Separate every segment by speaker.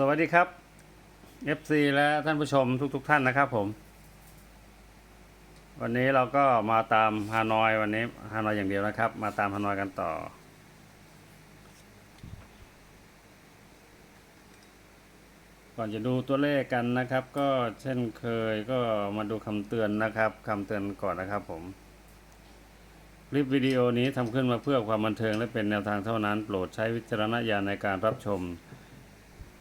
Speaker 1: สวัสดีครับ FC และท่านผู้ชมทุกๆท่านนะครับผม วันนี้เราก็มาตามฮานอยวันนี้ฮานอยอย่างเดียวนะครับ มาตามฮานอยกันต่อ ก่อนจะดูตัวเลขกันนะครับ ก็เช่นเคยก็มาดูคำเตือนนะครับคำเตือนก่อนนะครับผมคลิปวิดีโอนี้ทำขึ้นมาเพื่อความบันเทิงและเป็นแนวทางเท่านั้น โปรดใช้วิจารณญาณในการรับชม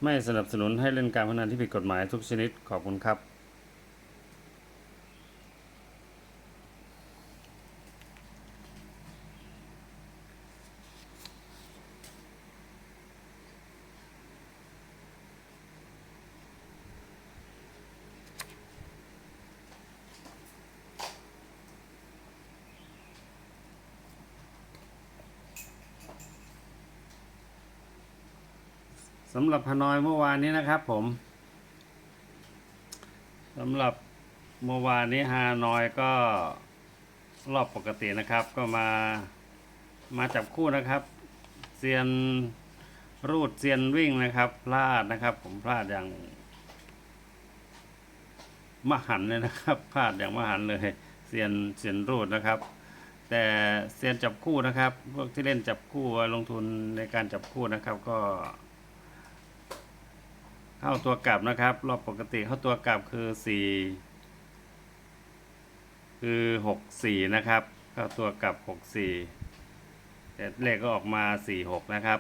Speaker 1: ไม่สนับสนุนให้เล่นการพนันที่ผิดกฎหมายทุกชนิดขอบคุณครับ สำหรับฮานอยเมื่อวานนี้นะครับผมสำหรับเมื่อวานนี้ฮานอยก็รอบปกตินะครับ ก็มามาจับคู่นะครับเซียนรูดเซียนวิ่งนะครับ พลาดนะครับ ผมพลาดอย่างมหันเลยนะครับพลาดอย่างมหันเลยเซียนเซียนรูดนะครับ แต่เซียนจับคู่นะครับ พวกที่เล่นจับคู่ลงทุนในการจับคู่นะครับก็ เข้าตัวกลับนะครับ รอบปกติเข้าตัวกลับคือสี่คือหกสี่นะครับ เข้าตัวกลับหกสี่แต่เลขก็ออกมาสี่หกนะครับ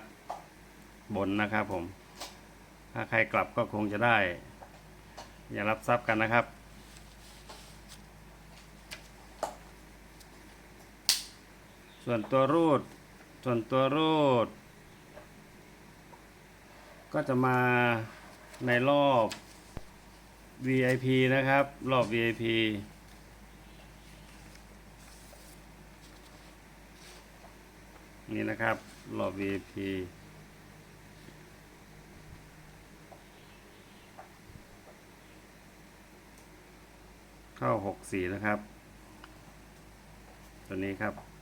Speaker 1: บนนะครับผม ถ้าใครกลับก็คงจะได้ อย่ารับทรัพย์กันนะครับส่วนตัวรูด ส่วนตัวรูด ก็จะมา ในรอบ VIP นะครับ รอบ VIP นี่นะครับ รอบ VIP เข้า64นะครับ ตัวนี้ครับ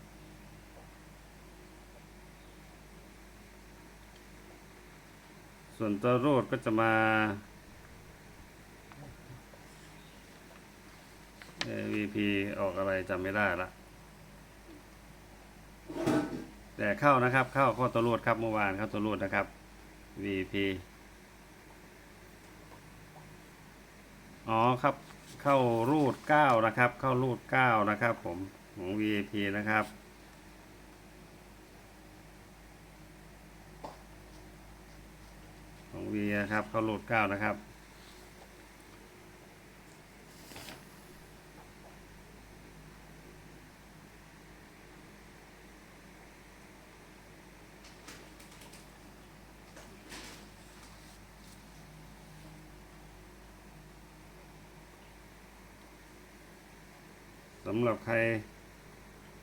Speaker 1: ส่วนตัวรูดก็จะมาเอ่อ VP ออกอะไรจำไม่ได้ละ แต่เข้านะครับ เข้าข้าตัวรูดครับเมื่อวานเข้าตัวรูดนะครับ VP อ๋อครับ เข้ารูด9นะครับ เข้ารูด9นะครับ ผมของ V.P. นะครับ ของ V นะครับเข้ารูด9นะครับสำหรับใคร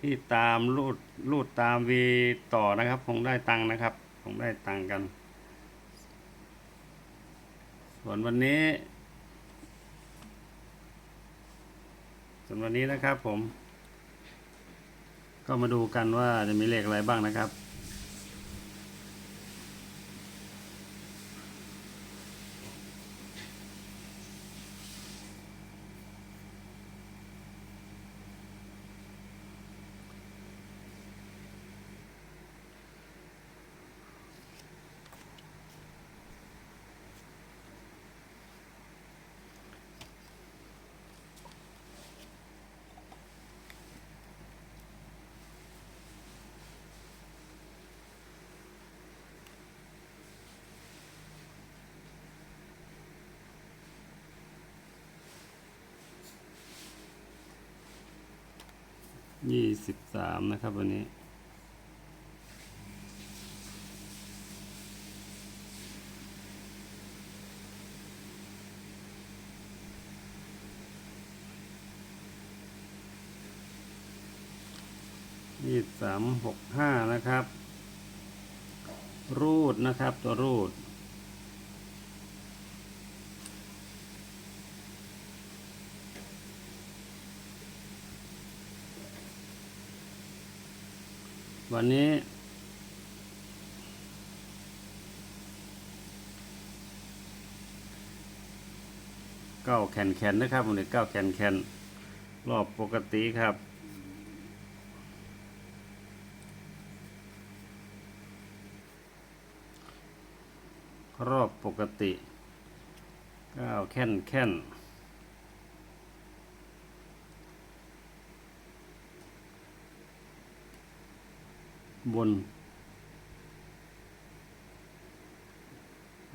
Speaker 1: ที่ตามรูดรูดตามวีต่อนะครับ คงได้ตังค์นะครับ คงได้ตังค์กัน ส่วนวันนี้ ส่วนวันนี้นะครับผม ก็มาดูกันว่าจะมีเลขอะไรบ้างนะครับ ยี่สิบสามนะครับวันนี้ ยี่สามหกห้านะครับ รูดนะครับตัวรูด วันนี้ เก้าแขนแขนนะครับผมเนี่ยเก้าแขนแขนรอบปกติครับรอบปกติเก้าแค่นแค่น บน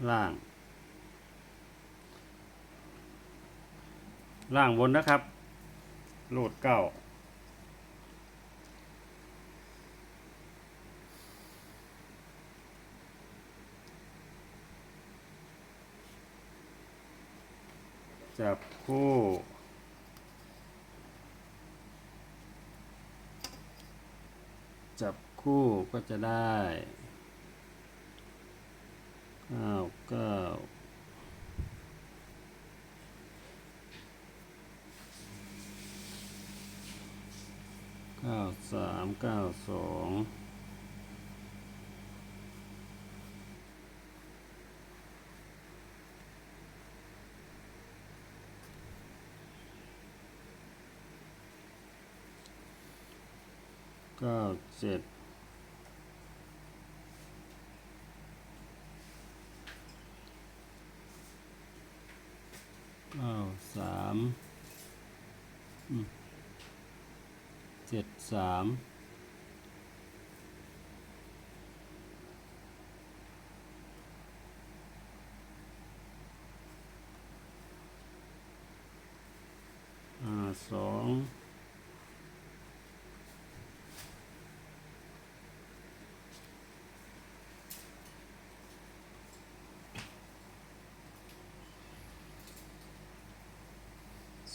Speaker 1: ล่าง ล่างบนนะครับ โหลดเก้าจับคู่จับ คู่ก็จะได้เก้าเก้าเก้าสามเก้าสองเก้าเจ็ดเก้าสามอืมเจ็ดสามอ่าสอง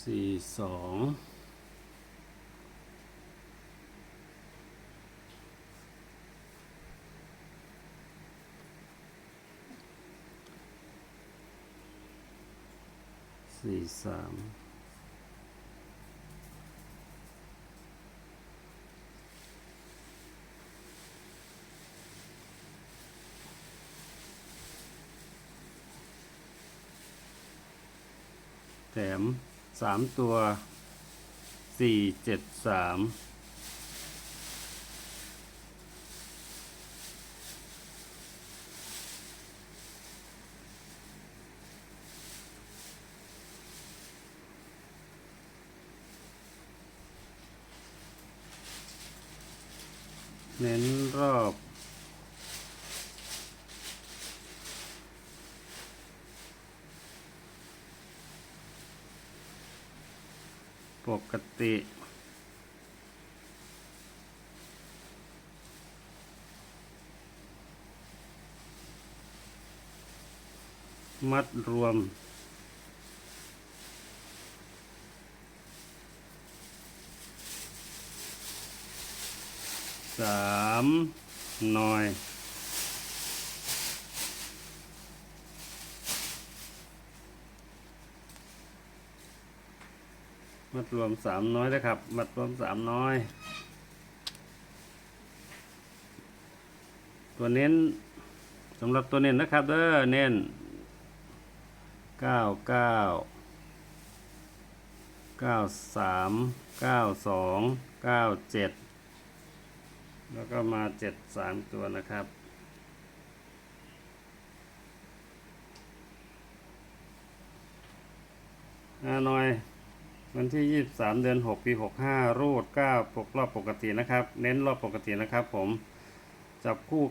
Speaker 1: สี่สอง สี่สามแถมสามตัวสี่เจ็ดสาม เน้นรอบ ปกติมัดรวม สามหน่อยมัดรวมสามน้อยนะครับ มัดรวมสามน้อย ตัวเน้นสำหรับตัวเน้นนะครับเด้อเน้นเก้าเก้าเก้าสามเก้าสองเก้าเจ็ด แล้วก็มาเจ็ดสามตัวนะครับอาหน่อย วันที่ 23 เดือน 6 ปี 65 รูด 9 ปกรอบปกตินะครับ เน้นรอบปกตินะครับผม จับคู่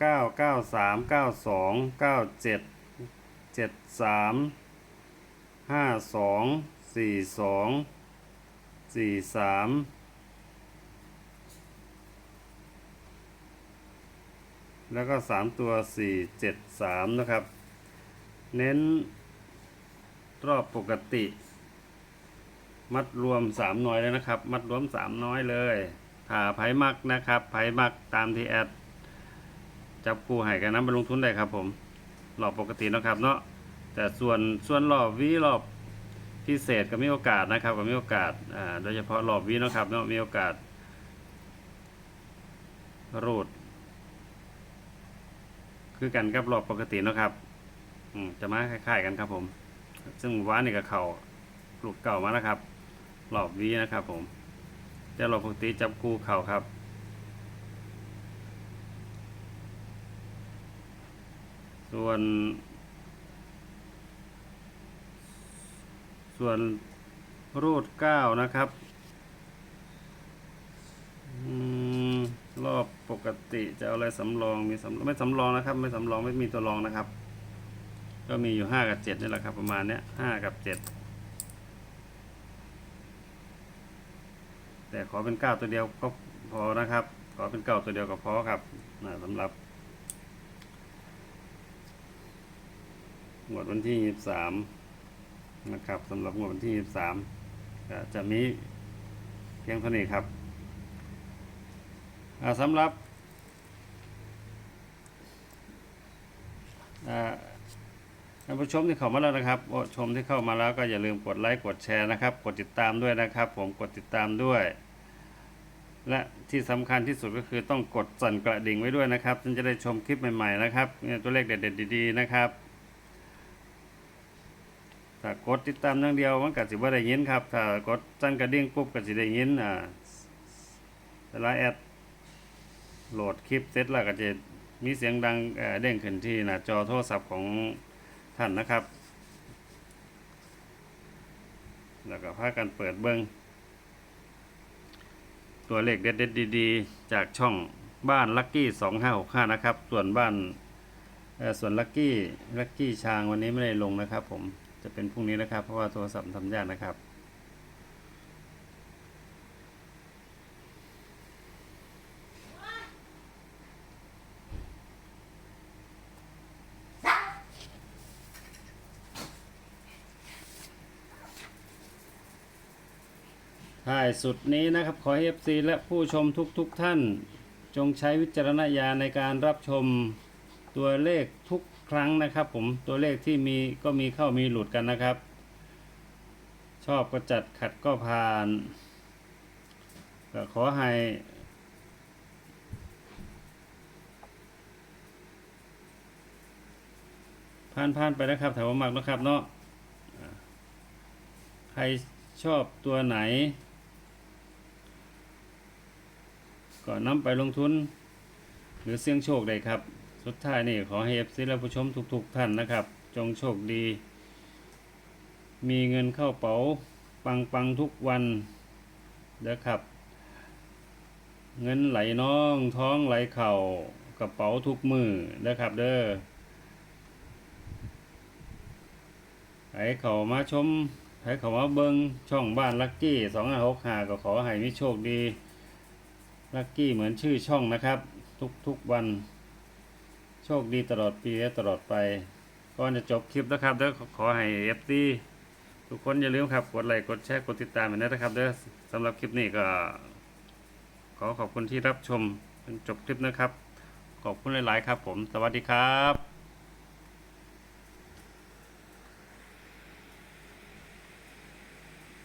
Speaker 1: 99 93 92 97 73 52 42 43 แล้วก็ 3 ตัว 4 7 3 นะครับ เน้นรอบปกติ มัดรวมสามน้อยเลยนะครับ มัดรวมสามน้อยเลยผ่าไผ่มักนะครับไผ่มักตามที่แอด จับคู่ให้กันนะไปลงทุนได้ครับผมรอบปกตินะครับเนาะแต่ส่วนส่วนรอบวีรอบพิเศษก็มีโอกาสนะครับก็มีโอกาสอ่าโดยเฉพาะรอบวีนะครับเนาะมีโอกาสรูด คือกันกับรอบปกติเนาะครับ อืมจะมาคล้าย ๆ กันครับผม ซึ่งหมู่บ้านนี่ก็เขาลูกเก่ามาแล้วครับรอบวีนะครับ ผมแต่เราปกติจับคู่เข่าครับส่วน ส่วนรูดเก้านะครับอืมรอบ กติจะเอาอะไรสำรองมีสำไม่สำรองนะครับ ไม่สำรองไม่มีตัวรองนะครับ ก็มีอยู่ห้ากับเจ็ดนี่แหละครับ ประมาณเนี้ยห้ากับเจ็ดแต่ขอเป็นเก้าตัวเดียวก็พอนะครับ ขอเป็นเก้าตัวเดียวก็พอครับนะสำหรับงวดวันที่ยี่สามนะครับสำหรับงวดวันที่ยี่สามจะมีเพียงเท่านี้ครับสำหรับอ่า ท่านผู้ชมที่เข้ามาแล้วนะครับโอ้ชมที่เข้ามาแล้วก็อย่าลืมกดไลค์กดแชร์นะครับ กดติดตามด้วยนะครับ ผมกดติดตามด้วย และที่สำคัญที่สุดก็คือต้องกดสั่นกระดิ่งไว้ด้วยนะครับจึงจะได้ชมคลิปใหม่ๆนะครับเนี่ยตัวเลขเด็ดๆดีๆนะครับถ้ากดติดตามอย่างเดียวมันก็สิบ่ได้ยินครับถ้ากดสั่นกระดิ่งปุ๊บก็สิได้ยินอ่าเวลาแอดโหลดคลิปเสร็จแล้วก็จะ มีเสียงดังเด้งขึ้นที่หน้าจอโทรศัพท์ของท่านนะครับ แล้วก็พากันเปิดเบิ้งตัวเลขเด็ดๆดีๆ จากช่องบ้านลักกี้2565นะครับ ส่วนบ้านส่วนลักกี้ลักกี้ช้างวันนี้ไม่ได้ลงนะครับ ผมจะเป็นพรุ่งนี้นะครับ เพราะว่าโทรศัพท์ทำยากนะครับ ท้ายสุดนี้นะครับ ขอให้ FC และผู้ชมทุกๆทท่าน จงใช้วิจารณญาณในการรับชมตัวเลขทุกครั้งนะครับ ผมตัวเลขที่มีก็มีเข้ามีหลุดกันนะครับ ชอบก็จัดขัดก็ผ่านก็ขอให้ผ่านผ่านๆไปนะครับถามว่ามากนะครับเนาะใครชอบตัวไหน ก็นำไปลงทุน หรือเสี่ยงโชคได้ครับ สุดท้ายนี่ขอให้เอฟซีและผู้ชมทุกๆท่านนะครับ จงโชคดี มีเงินเข้าเป๋าปังปังทุกวันเด้อครับ เงินไหลน้องท้องไหลเข่ากระเป๋าทุกมือเด้อครับเด้อให้เขามาชมให้เขามาเบิงช่องบ้านลักกี้สองห้าหกห้าก็ขอให้มีโชคดี ลักกี้เหมือนชื่อช่องนะครับ ทุกทุกวัน โชคดีตลอดปีและตลอดไป ก่อนจะจบคลิปนะครับเด้อขอให้เอฟซีทุกคนอย่าลืมครับ กดไลค์กดแชร์กดติดตามกันนะครับเด้อสำหรับคลิปนี้ก็ ขอขอบคุณที่รับชมจนจบคลิปนะครับ ขอบคุณหลาย ๆ ครับผม สวัสดีครับ